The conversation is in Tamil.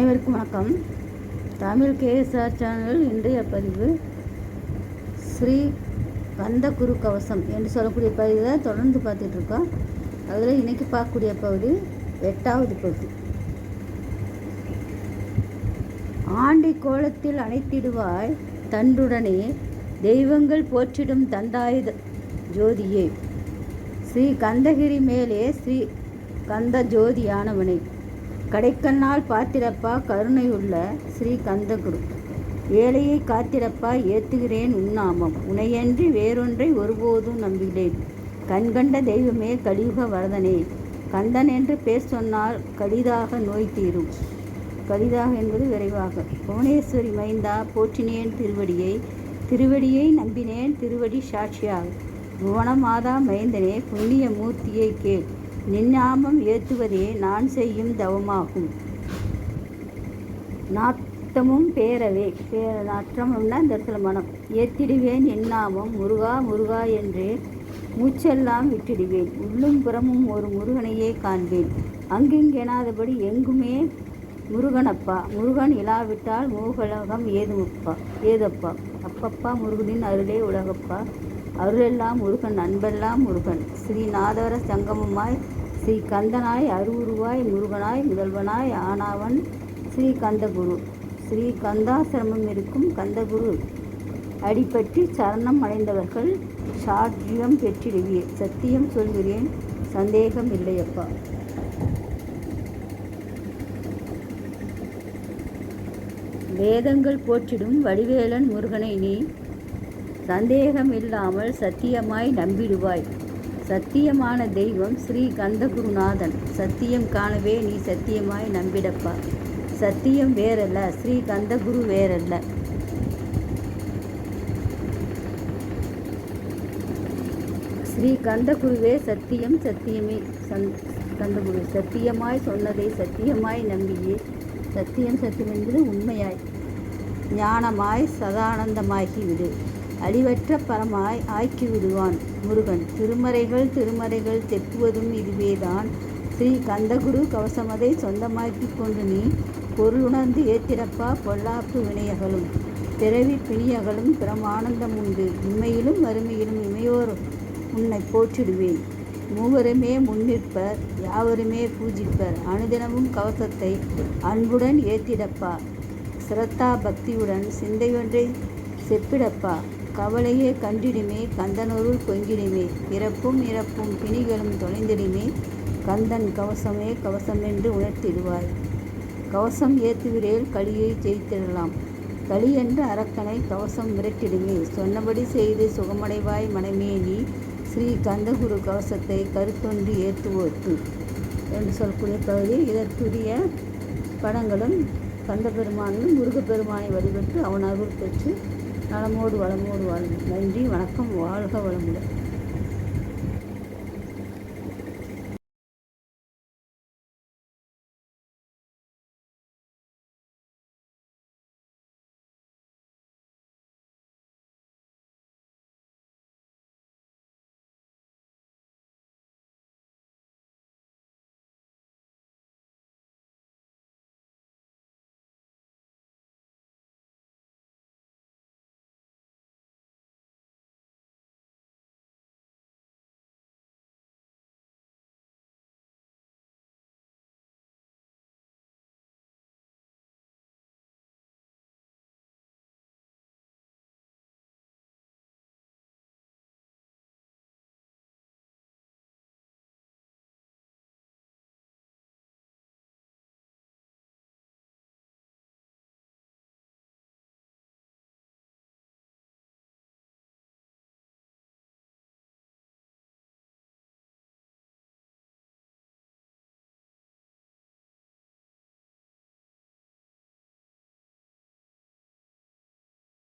அனைவருக்கும் வணக்கம். தமிழ் கேஎஸ்ஆர் சேனல் இன்றைய பதிவு ஸ்ரீ கந்த குரு கவசம் என்று சொல்லக்கூடிய பதிவை தொடர்ந்து பார்த்துட்ருக்கோம் அதில் இன்னைக்கு பார்க்கக்கூடிய பகுதி எட்டாவது பகுதி. ஆண்டி கோலத்தில் அணைத்திடுவாய் தண்டுடனே தெய்வங்கள் போற்றிடும் தண்டாயுத ஜோதியே. ஸ்ரீ கந்தகிரி மேலே ஸ்ரீ கந்த ஜோதியானவனை. கடைக்கண்ணால் பார்த்திடப்பா கருணையுள்ள ஸ்ரீ கந்தகுரு ஏழையை காத்திடப்பா ஏத்துகிறேன் உன்னாமம் உனையன்றி வேறொன்றை ஒருபோதும் நம்புகிறேன் கண்கண்ட தெய்வமே கலியுக வரதனே. கந்தன் என்று பேர் சொன்னால் கடிதாக நோய் தீரும். கடிதாக என்பது விரைவாக. புவனேஸ்வரி மைந்தா போற்றினேன் திருவடியை. திருவடியை நம்பினேன் திருவடி சாட்சியாக புவனமாதா மைந்தனே புண்ணிய மூர்த்தியை கேள். நின்னாமம் ஏத்துவதே நான் செய்யும் தவமாகும். நாத்தமும் பேரவே பேர நாற்றம்னா இந்த இடத்துல மனம். ஏத்திடுவேன் என்னாமம் முருகா முருகா என்றே மூச்செல்லாம் விட்டிடுவேன். உள்ளும் புறமும் ஒரு முருகனையே காண்பேன். அங்கிங்கெனாதபடி எங்குமே முருகனப்பா முருகன் இலாவிட்டால் மூகலகம் ஏதுமப்பா ஏதப்பா? அப்பப்பா முருகனின் அருளே உலகப்பா. அருளெல்லாம் முருகன் அன்பெல்லாம் முருகன். ஸ்ரீநாதவர சங்கமமாய் ஸ்ரீ கந்தனாய் அருவுருவாய் முருகனாய் முதல்வனாய் ஆனாவன் ஸ்ரீ கந்தகுரு ஸ்ரீ கந்தாசிரமம் இருக்கும் கந்தகுரு. அடிப்பற்றி சரணம் அடைந்தவர்கள் சாட்சியம் பெற்றிடுவீர். சத்தியம் சொல்கிறேன் சந்தேகம் இல்லையப்பா. வேதங்கள் போற்றிடும் வடிவேலன் முருகனை நீ சந்தேகம் இல்லாமல் சத்தியமாய் நம்பிடுவாய். சத்தியமான தெய்வம் ஸ்ரீ கந்தகுருநாதன். சத்தியம் காணவே நீ சத்தியமாய் நம்பிடப்பா. சத்தியம் வேறல்ல ஸ்ரீ கந்தகுரு வேறல்ல. ஸ்ரீ கந்தகுருவே சத்தியம் சத்தியமே. சந் கந்தகுரு சத்தியமாய் சொன்னதை சத்தியமாய் நம்பியே. சத்தியம் சத்தியம் என்பது உண்மையாய். ஞானமாய் சதானந்தமாகி விடு அழிவற்ற பரமாய் ஆக்கி விடுவான் முருகன். திருமறைகள் திருமறைகள் தெப்புவதும் இதுவேதான். ஸ்ரீ கந்தகுரு கவசமதை சொந்தமாக்கி கொண்டு நீ பொருளுணர்ந்து ஏத்திரப்பா பொல்லாப்பு வினையகளும் பிறவி பிணியகளும் பிரமானந்தம் உண்டு. உண்மையிலும் வறுமையிலும் இமையோர் உன்னை போற்றிடுவேன். மூவருமே முன்னிற்பர் யாவருமே பூஜிப்பர். அனுதினமும் கவசத்தை அன்புடன் ஏத்திடப்பா சிரத்தா பக்தியுடன் சிந்தையொன்றை செப்பிடப்பா. கவலையே கண்டிடுமே கந்தனொருள் பொங்கிடுமே. இறப்பும் இறப்பும் பிணிகளும் தொலைந்திடுமே. கந்தன் கவசமே கவசம் என்று உணர்த்திடுவாய். கவசம் ஏத்துகிறேல் களியை ஜெயித்திடலாம். களி என்ற அரக்கனை கவசம் விரட்டிடுமே சொன்னபடி செய்து சுகமடைவாய் மனமே நீ ஸ்ரீ கந்தகுரு கவசத்தை கருத்தொன்று ஏற்றுவோர்க்கு என்று சொல்லக்கூடிய பகுதி இதற்குரிய படங்களும் கந்த பெருமானும் முருகப்பெருமானை வழிபட்டு அவன் அருள் பெற்று நலமோடு வளமோடு வாழும் நன்றி வணக்கம் வாழ்க வளமுடன்.